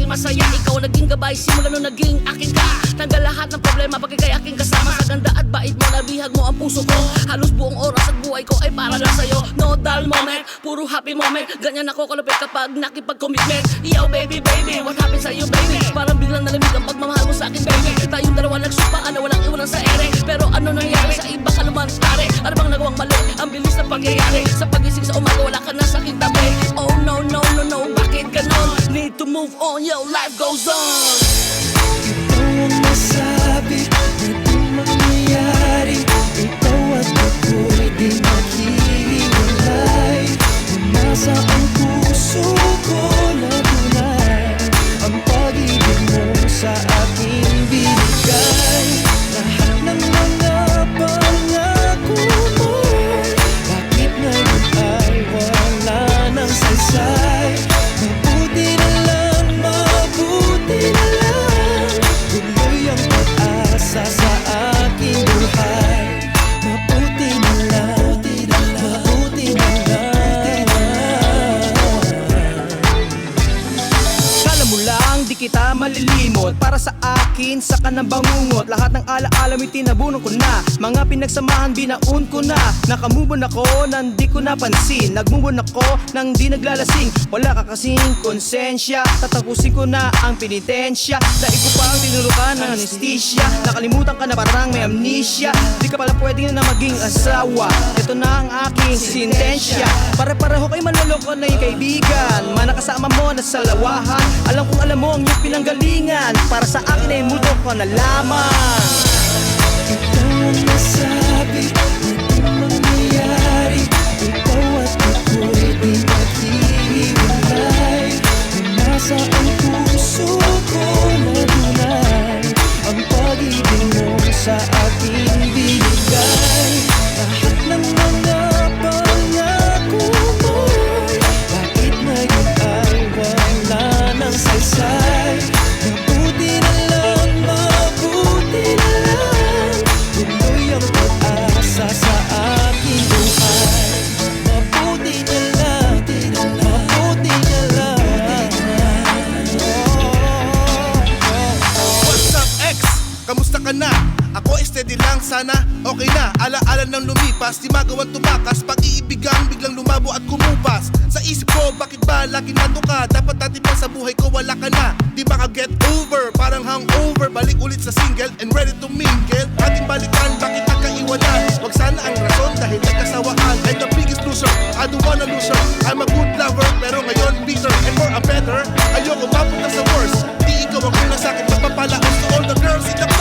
maging masaya. Ikaw naging gabay, simula nung naging akin ka. Tanggal lahat ng problema, pagka kay aking kasama. Sa ganda at bait mo, nabihag mo ang puso ko. Halos buong oras at buhay ko ay para lang sa'yo. No dull moment, puro happy moment. Ganyan ako kalupit kapag nakipag-commitment. Yo baby, baby, what happened sa'yo baby? Parang biglang nalamig ang pagmamahal mo sa akin baby. Tayong dalawa nagsupaan na walang iwanan sa ere. Pero ano nangyari sa iba ka naman pare? Ano bang nagawang mali? Ang bilis ng pangyayari. Sa pagising move on, yo, life goes on kita malilimot. Para sa akin, sa kanang bangungot. Lahat ng alaala mo'y tinabunan ko na. Mga pinagsamahan, binaon ko na. Nakamubon ako, nang di ko napansin. Nagmubon ako, nang di naglalasing. Wala ka kasing konsensya. Tatapusin ko na ang penitensya. Dahil ko pa ang tinurukan ng anesthesia. Nakalimutan ka na parang may amnesia. Di ka pala pwede na maging asawa. Ito na ang aking sintensya Pare-pareho kayo manloloko na yung kaibigan. Manakasama mo na sa lawahan. Alam kong alam mo ang iyong pinanggalingan Para sa akin ay muto ko na lamang. Ikaw ang lang sana okay na. Alaala -ala ng lumipas Di magawan tumakas. Pag-iibig ang biglang lumabo at kumupas. Sa isip ko bakit ba lagi nando ka? Dapat dati pa sa buhay ko wala ka na? Di ba ka get over? Parang hangover. Balik ulit sa single and ready to mingle. Ating balikan bakit nagkaiwanan? Wag sana ang rason dahil nagkasawaan. I'm the biggest loser. I don't wanna lose her I'm a good lover pero ngayon bitter. And for a better ayoko mapunta sa worst Di ikaw ang kuna sa akin. Magpapalaos to all the girls in the